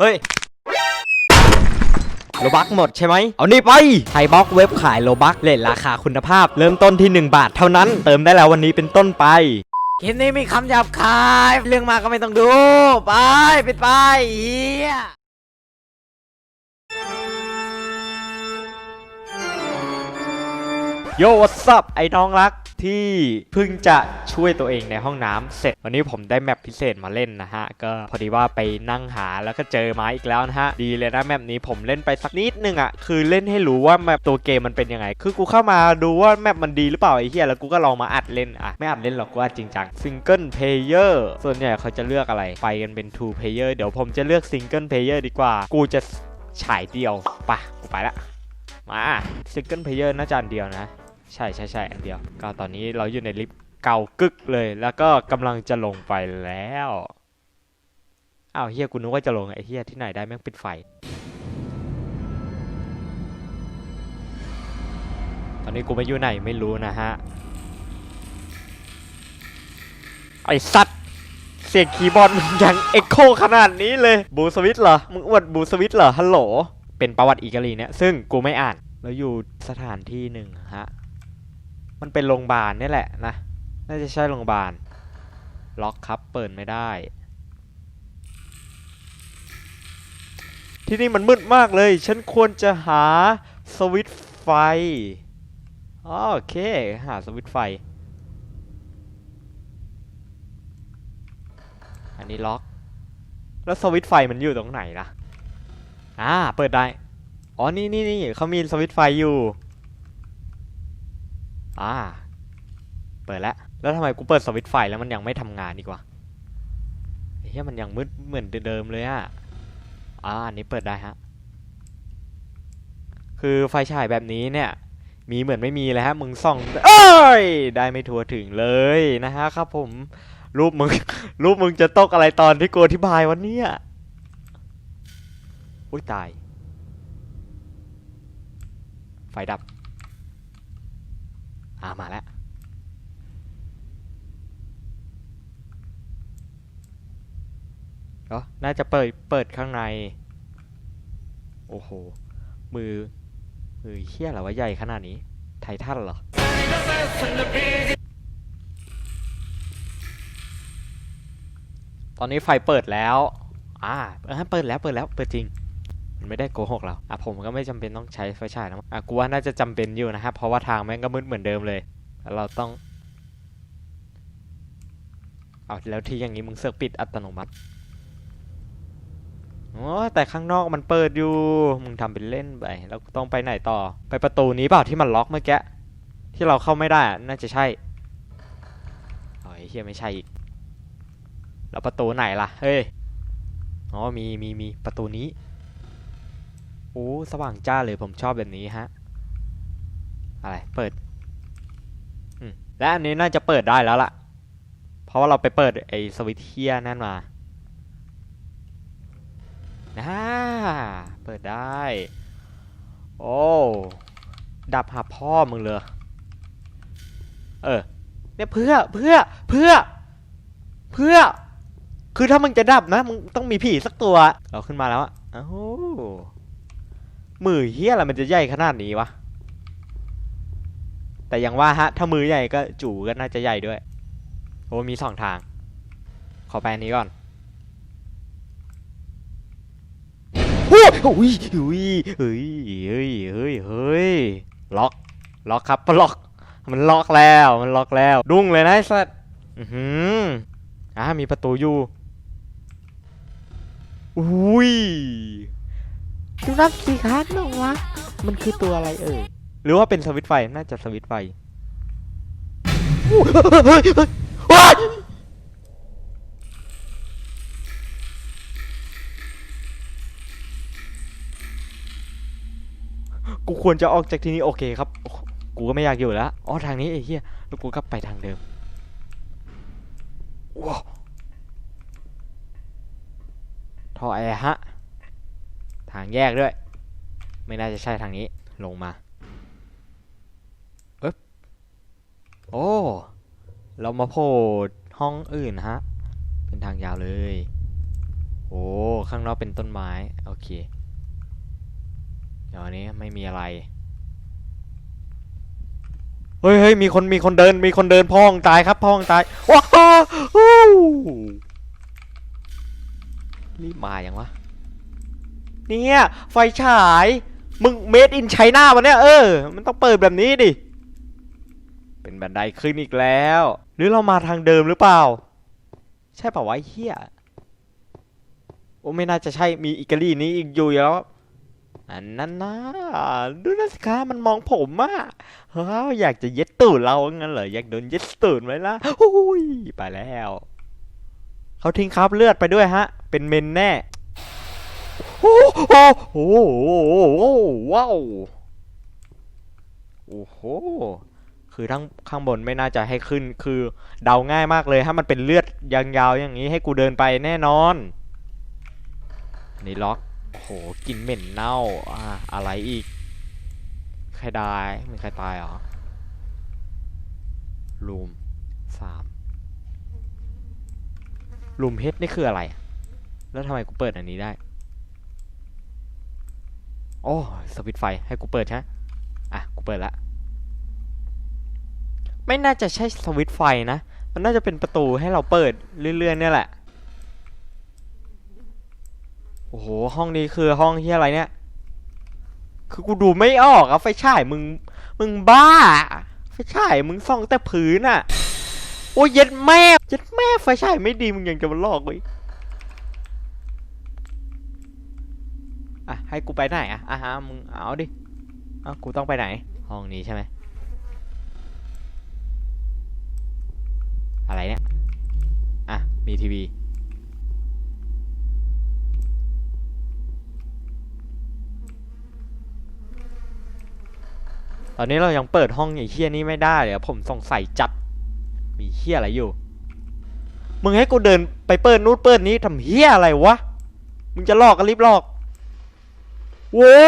เฮ้ยโลบักหมดใช่ไหม เอานี่ไปไทยบล็อกเว็บขายโลบักเลทราคาคุณภาพ เริ่มต้นที่ 1 บาทเท่านั้น เติมได้แล้ววันนี้เป็นต้นไปคลิปนี้มีคำหยาบคาย เรื่องมากก็ไม่ต้องดู ไปปิดไปเฮียโยวัส up ไอ้น้องรัก ที่เพิ่งจะช่วยตัวเองในห้องน้ำเสร็จ วันนี้ผมได้แมปพิเศษมาเล่นนะฮะ ก็พอดีว่าไปนั่งหาแล้วก็เจอมาอีกแล้วนะฮะ ดีเลยนะแมปนี้ผมเล่นไปสักนิดนึงอะ่ะ คือเล่นให้รู้ว่าแมปตัวเกมมันเป็นยังไง คือกูเข้ามาดูว่าแมปมันดีหรือเปล่าไอ้เหี้ยแล้วกูก็ลองมาอัดเล่นอะ ไม่อัดเล่นหรอกกูอัดจริงจังซิงเกิลเพลเยอร์ส่วนใหญ่เขาจะเลือกอะไร ไปกันเป็น two player เดี๋ยวผมจะเลือกซิงเกิลเพลเยอร์ดีกว่า กูจะฉายเดียวปะกูไปละมาซิงเกิลเพลเยอร์น่าจะอันเดียวนะ ใช่ใช่ใช่อันเดียว ก็ตอนนี้เราอยู่ในลิฟต์เก่ากึกเลย แล้วก็กำลังจะลงไปแล้วอ้าวเฮียกูนึกว่าจะลงไอ้เฮียที่ไหนได้แม่งปิดไฟ ตอนนี้กูไม่อยู่ไหนไม่รู้นะฮะ ไอสัตว์เสียงคีย์บอร์ดมึงยังเอ็กโคขนาดนี้เลยบูสวิตเหรอ มึงอวดบูสวิตเหรอฮัลโหล เป็นประวัติอีกาลีเนี่ย ซึ่งกูไม่อ่าน แล้วอยู่สถานที่หนึ่งฮะ มันเป็นโรงพยาบาลนี่แหละนะ น่าจะใช่โรงพยาบาล ล็อกครับ เปิดไม่ได้ ที่นี่มันมืดมากเลย ฉันควรจะหาสวิตไฟ โอเค หาสวิตไฟ อันนี้ล็อก แล้วสวิตไฟมันอยู่ตรงไหนล่ะอ่า เปิดได้ อ๋อ นี่นี่นี่เขามีสวิตไฟอยู่ อ่า เปิดแล้ว แล้วทำไมกูเปิดสวิตช์ไฟแล้วมันยังไม่ทำงานดีกว่าเฮ้ยมันยังมืดเหมือนเดิมเลยอะอ่าอันนี้เปิดได้ฮะ คือไฟฉายแบบนี้เนี่ย มีเหมือนไม่มีเลยฮะ มึงส่อง เอ้ย ได้ไม่ทัวถึงเลยนะฮะครับผม รูปมึง รูปมึงจะตกอะไรตอนที่กูอธิบายวันนี้อุ้ยตาย ไฟดับ อ่ามาแล้วเออน่าจะเปิดเปิดข้างใน โอ้โห มือ มือเฮี้ยเหรอวะใหญ่ขนาดนี้ ไททันเหรอ ตอนนี้ไฟเปิดแล้ว อ่าเออเปิดแล้วเปิดแล้ว เปิดจริง มันไม่ได้โกหกเราอะผมก็ไม่จำเป็นต้องใช้ไฟฉายแล้วอะกูว่าน่าจะจำเป็นอยู่นะครับเพราะว่าทางแม่งก็มืดเหมือนเดิมเลยแล้วเราต้องเอาแล้วที่อย่างนี้มึงเสือกปิดอัตโนมัติโอ้แต่ข้างนอกมันเปิดอยู่ มึงทำเป็นเล่นไป แล้วต้องไปไหนต่อ ไปประตูนี้เปล่าที่มันล็อกเมื่อกี้ ที่เราเข้าไม่ได้ น่าจะใช่โอ้ยเฮียไม่ใช่อีก แล้วประตูไหนล่ะ เฮ้ย อ๋อ มีมีมีประตูนี้ โอ้สว่างจ้าเลยผมชอบแบบนี้ฮะ อะไร เปิด และอันนี้น่าจะเปิดได้แล้วล่ะ เพราะว่าเราไปเปิดไอ้สวิตเทียนั่นมาน่าเปิดได้ โอ้ ดับหาพ่อมึงเลย เออ เนี่ยเพื่อ เพื่อ เพื่อ เพื่อ คือถ้ามึงจะดับนะ มึงต้องมีผีสักตัว เราขึ้นมาแล้วอะเอ้า มือเฮี้ยอะไรมันจะใหญ่ขนาดนี้วะ แต่อย่างว่าฮะ ถ้ามือใหญ่ก็จู่ก็น่าจะใหญ่ด้วย โอ้มีสองทาง ขอไปอันนี้ก่อนโอ้ยโอ้ยเฮ้ยเฮ้ยเฮ้ยเฮ้ยเฮ้ยล็อก ล็อกครับล็อก มันล็อกแล้ว มันล็อกแล้ว ดุ้งเลยนะไอ้สัสอือหืออ่ามีประตูอยู่อุ้ย ดูนับสีขาดน้องวะมันคือตัวอะไรเอ่ยหรือว่าเป็นสวิตช์ไฟน่าจะสวิตช์ไฟอู้เฮ้ยเฮ้ยเฮ้ยว้ายกูควรจะออกจากที่นี้โอเคครับโอ้โหกูก็ไม่อยากอยู่แล้ว อ๋อทางนี้ไอ้เหี้ย แล้วกูก็ไปทางเดิม ว้าวท่อแอร์ฮะ ทางแยกด้วย ไม่น่าจะใช่ทางนี้ลงมาเอ๊บโอ้เรามาโผล่ห้องอื่นฮะ เป็นทางยาวเลย โอ้ ข้างนอกเป็นต้นไม้ โอเค เดี๋ยวนี้ไม่มีอะไร เฮ้ยเฮ้ยมีคน มีคนเดิน มีคนเดินพ่องตายครับพ่องตาย ว้าวรีบมาอย่างวะ เนี่ย ไฟฉาย มึงเมดอินไชน่าวันเนี้ยเออ มันต้องเปิดแบบนี้ดิ เป็นบันไดขึ้นอีกแล้ว หรือเรามาทางเดิมหรือเปล่า ใช่ป่าวะไอ้เฮียโอ้ไม่น่าจะใช่ มีอิกาลีนี้อีกอยู่แล้ว อันนั้นนะดูนะสิคะมันมองผมอะเฮ้ยอยากจะเย็ดตูดเรางั้นเหรอ อยากโดนเย็ดตูดไหมล่ะโอ้ย ไปแล้ว เขาทิ้งคราบเลือดไปด้วยฮะ เป็นเมนแน่ โอ้โหโอ้โหว้าวโอ้โหคือทั้งข้างบนไม่น่าจะให้ขึ้น คือเดาง่ายมากเลย ถ้ามันเป็นเลือดยาวๆอย่างนี้ให้กูเดินไปแน่นอน นี่ล็อกโหกลินเหม็นเน่าอ่าอะไรอีก ใครตายมีใครตายเหรอรูมสามรูมเฮดนี่คืออะไร แล้วทำไมกูเปิดอันนี้ได้ โอ้สวิตไฟให้กูเปิดใช่ไหมอะกูเปิดละไม่น่าจะใช่สวิตไฟนะ มันน่าจะเป็นประตูให้เราเปิดเรื่อยๆเนี่ยแหละ โอ้โห ห้องนี้คือห้องที่อะไรเนี่ย คือกูดูไม่ออกอะไฟฉายมึง มึงบ้า ไฟฉายมึงส่องแต่พื้นอะโอ้ยเย็ดแม่ เย็ดแม่ไฟฉายไม่ดีมึงยังจะมาลอกไว้ยอะ ให้กูไปไหนอะอะฮะมึงเอาดิอ้ากูต้องไปไหน ห้องนี้ใช่ไหมอะไรเนี่ย อะ มีทีวี ตอนนี้เรายังเปิดห้องไอ้เฮี้ยนี้ไม่ได้เลยผมสงสัยจัด มีเฮี้ยอะไรอยู่ มึงให้กูเดินไปเปิดนู้นเปิดนี้ทำเฮี้ยอะไรวะ มึงจะลอกก็รีบลอก โว้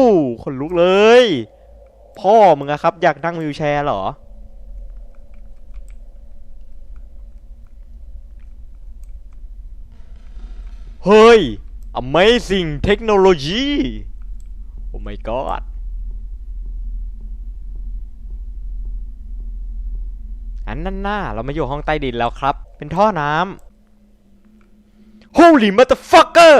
วขนลุกเลย พ่อมึงอะครับ อยากนั่งวิวแชร์เหรอ เฮ้ย amazing technology oh my god อันนั่นน่าเรามาอยู่ห้องใต้ดินแล้วครับ เป็นท่อน้ำ holy motherfucker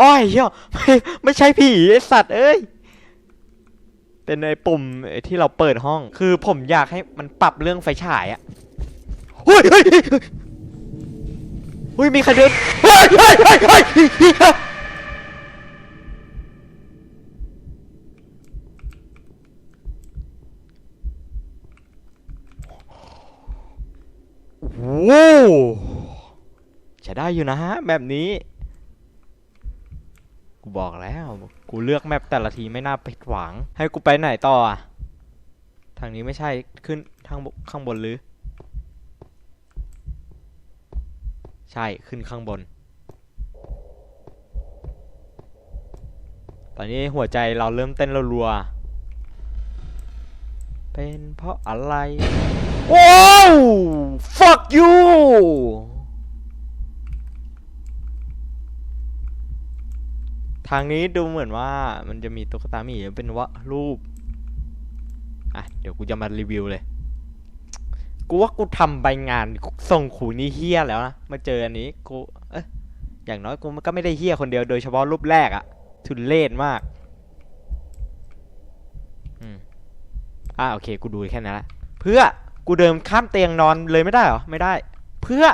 อ้อยเหี้ยไม่ไม่ใช่ผีไอสัตว์เอ้ยเป็นไอ้ปุ่มไอ้ที่เราเปิดห้อง คือผมอยากให้มันปรับเรื่องไฟฉายอะเฮ้ยเฮ้ยเฮ้ยเฮ้ยเฮ้ยมีใครเดินเฮ้ยเฮ้ยเฮ้ยเฮ้ยเฮ้ยโว้วจะได้อยู่นะฮะ แบบนี้ กูบอกแล้ว กูเลือกแมปแต่ละทีไม่น่าผิดหวัง ให้กูไปไหนต่ออะทางนี้ไม่ใช่ขึ้นทางข้างบนหรือ ใช่ขึ้นข้างบน ตอนนี้หัวใจเราเริ่มเต้นรัวๆเป็นเพราะอะไร โอ้ว fuck you ทางนี้ดูเหมือนว่ามันจะมีตุ๊กตาหมีเป็นว่ารูป อะ เดี๋ยวกูจะมารีวิวเลย กูว่ากูทำใบงานส่งขูนี่เฮี้ยแล้วนะ มาเจออันนี้กู เอ๊ะอย่างน้อยกูมันก็ไม่ได้เฮี้ยคนเดียวโดยเฉพาะรูปแรกอะทุนเล่นมาก อืม อ่าโอเค กูดูแค่นั้นละ เพื่อ กูเดินข้ามเตียงนอนเลยไม่ได้หรอ ไม่ได้ เพื่อ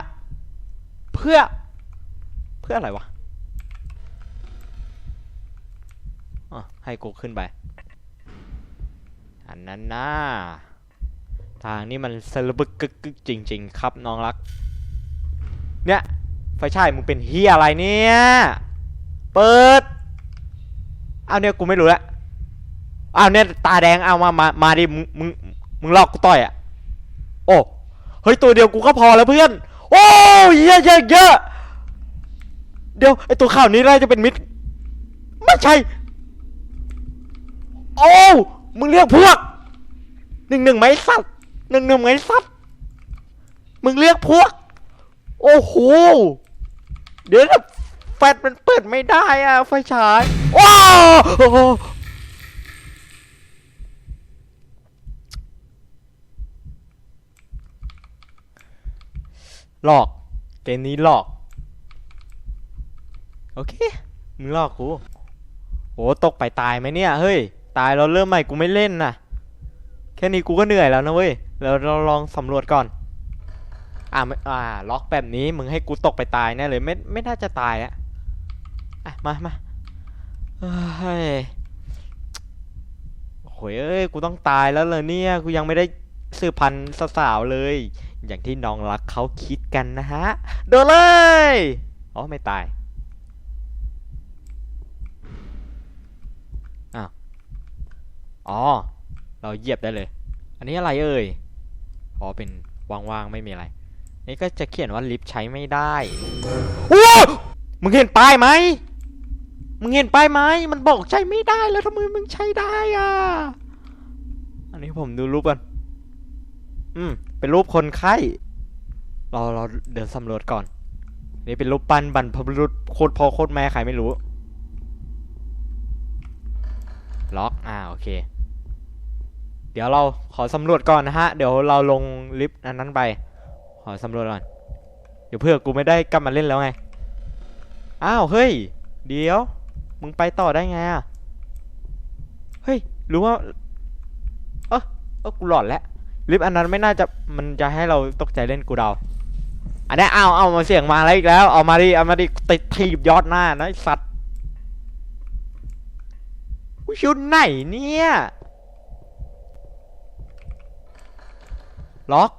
เพื่อ เพื่ออะไรวะ อให้กูขึ้นไป อันนั้นนะทางนี้มันสลบึกกึกกึกจริง ๆ ครับน้องรัก เนี่ย ไฟฉายมึงเป็นเฮียอะไรเนี่ย เปิด เอาเนี่ยกูไม่รู้ละเอาเนี่ยตาแดงเอามา มา มาดิ มึง มึง มึงลอกกูต่อยอะ โอ้ เฮ้ยตัวเดียวกูก็พอแล้วเพื่อน โอ้เยอะเยอะเยอะเดี๋ยวไอตัวข่าวนี้น่าจะเป็นมิด ไม่ใช่ โอ้มึงเรียกพวกหนึ่งหนึ่งไหมสัตว์หนึ่งหนึ่งไหมสัตว์มึงเรียกพวก โอ้โหเดี๋ยวแฟลชมันเปิดไม่ได้อะไฟฉายว้าวโอ้หหลอกเกมนี้หลอก โอเค มึงหลอกกูโหตกไปตายไหมเนี่ย เฮ้ย ตายเราเริ่มใหม่กูไม่เล่นนะแค่นี้กูก็เหนื่อยแล้วนะเว้ยเราเราลองสำรวจก่อน อ่าไม่อ่า ล็อกแบบนี้มึงให้กูตกไปตายแน่เลยไม่ไม่น่าจะตายอะอะมามาเฮ้ยโอ้ยเอ้ยกูต้องตายแล้วเลยเนี่ยกูยังไม่ได้สืบพันธุ์สาวเลย อย่างที่น้องรักเขาคิดกันนะฮะโดนเลยอ๋อไม่ตาย อ้าว อ๋อ เราเหยียบได้เลย อันนี้อะไรเอ่ย อ๋อ เป็นว่างๆ ไม่มีอะไร นี่ก็จะเขียนว่าลิฟต์ใช้ไม่ได้โอ้มึงเห็นป้ายไหม มึงเห็นป้ายไหม มันบอกใช้ไม่ได้แล้วทำไมมึงใช้ได้อะ อันนี้ผมดูรูปก่อนอืม เป็นรูปคนไข้ เราเราเดินสำรวจก่อน นี่เป็นรูปปั้นบรรพบุรุษโคตรพ่อโคตรแม่ใครไม่รู้ล็อก อ่า โอเค เดี๋ยวเราขอสำรวจก่อนนะฮะ เดี๋ยวเราลงลิฟต์อันนั้นไป ขอสำรวจก่อน เดี๋ยวเพื่อกูไม่ได้กลับมาเล่นแล้วไง อ้าว เฮ้ย เดี๋ยว มึงไปต่อได้ไงอะ เฮ้ย หรือว่า เออเออกูหลอนแล้ว ลิฟต์อันนั้นไม่น่าจะ มันจะให้เราตกใจเล่นกูเดา อันนี้เอาเอามาเสียงมาแล้วอีกแล้ว เอามาดิ เอามาดิติดทีบยอดหน้านะสัตว์กูชุดไหนเนี่ย ล็อก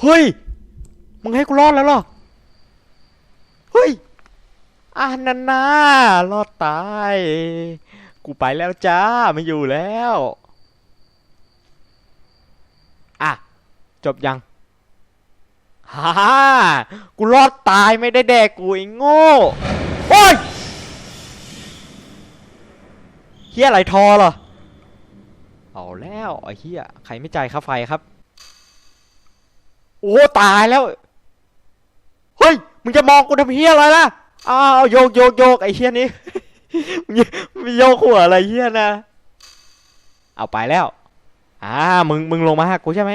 เฮ้ย มึงให้กูรอดแล้วหรอ เฮ้ยอานันนารอดตาย กูไปแล้วจ้า ไม่อยู่แล้ว อะ จบยังฮ่ากูรอดตายไม่ได้แดกกูไอ้โง่ โอ้ยเฮียอะไรทอเหรอ เอาแล้วไอ้เฮียใครไม่จ่ายค่าไฟครับ โอ้ตายแล้ว เฮ้ย มึงจะมองกูทำเฮียอะไรล่ะ อ้าวโยกโยกโยกไอ้เฮียนี้มึงมึงโยกหัวอะไรเฮียนะ เอาไปแล้ว อ่า มึง มึงลงมาหากูใช่ไหม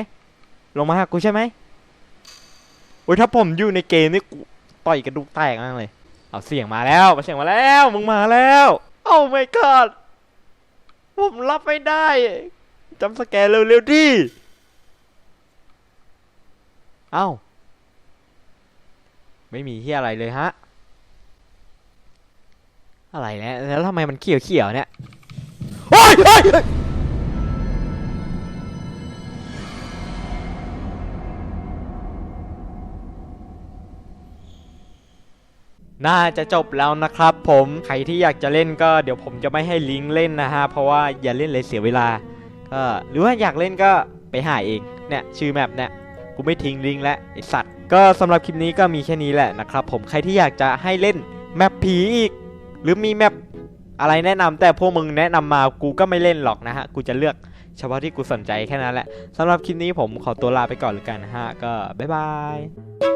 ลงมาหากูใช่ไหมโอ้ยถ้าผมอยู่ในเกมนี่กูต่อยกระดูกแตกมากเลย เอาเสียงมาแล้วมาเสียงมาแล้ว มึงมาแล้ว โอ้ my god ผมรับไม่ได้จำสแกนเร็วๆดิเอ้า ไม่มีที่อะไรเลยฮะ อะไรเนี่ยแล้วทำไมมันเขียวเขียวๆเนี่ย โอ้ย น่าจะจบแล้วนะครับผมใครที่อยากจะเล่นก็เดี๋ยวผมจะไม่ให้ลิงก์เล่นนะฮะเพราะว่าอย่าเล่นเลยเสียเวลาก็หรือว่าอยากเล่นก็ไปหาเองเนี่ยชื่อแมปเนี่ยกูไม่ทิ้งลิงก์แล้วไอสัตว์ก็สำหรับคลิปนี้ก็มีแค่นี้แหละนะครับผมใครที่อยากจะให้เล่นแมปผีอีก หรือมีแมปอะไรแนะนำแต่พวกมึงแนะนำมากูก็ไม่เล่นหรอกนะฮะกูจะเลือกเฉพาะที่กูสนใจแค่นั้นแหละสำหรับคลิปนี้ผมขอตัวลาไปก่อนเลยกันนะฮะก็บ๊ายบาย